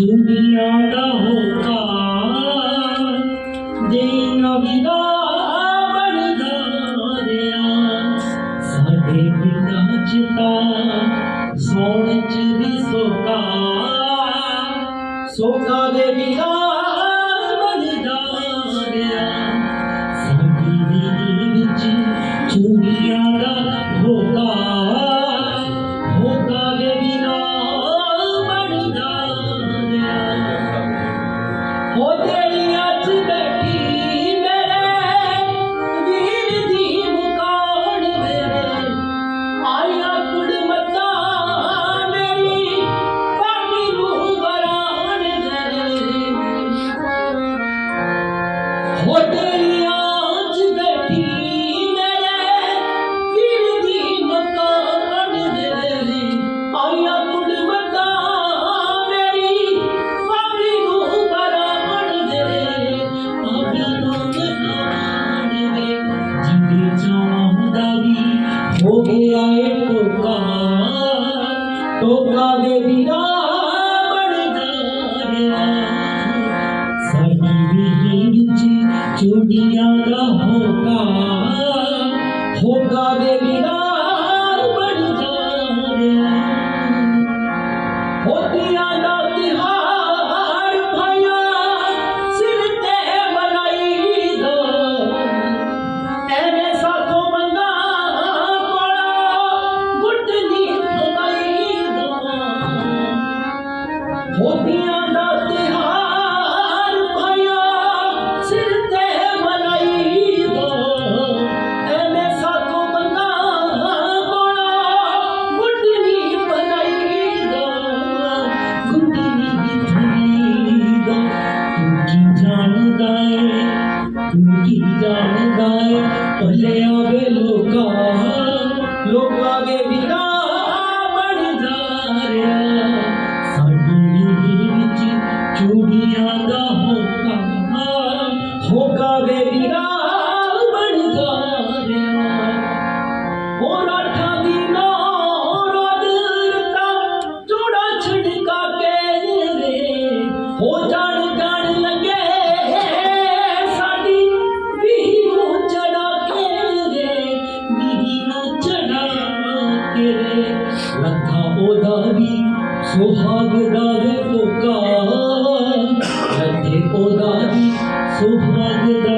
ਦੁਨੀਆ ਦਾ ਹੋਕਾ ਦੇ ਨਵਿਦਾ ਬਣਦਾ ਰਿਆ ਸਾਡੇ ਪਿਤਾ ਚਿਤਾ ਸੋਣ ਚ ਵੀ ਸੋਕਾ ਸੋਕਾ ਦੇ ਬਿਨਾ ਚੁੜੀਆਂ ਦਾ ਹੋਕਾ ਹੋਕਾ ਦੇ ਬਿਨਾਂ ਬਣ ਜਾਂਦੇ ਹੋਤੀਆਂ ਕੀ ਜਾਣਦਾ ਏ ਭੱਲਿਆ ਰੱਖਾ ਉਹਦਾ ਵੀ ਸੁਹਾਗ ਦਾ ਵੇ ਕੋਕਾ ਰੱਖੇ ਉਹਦਾ ਵੀ ਸੁਹਾਗ ਦਾ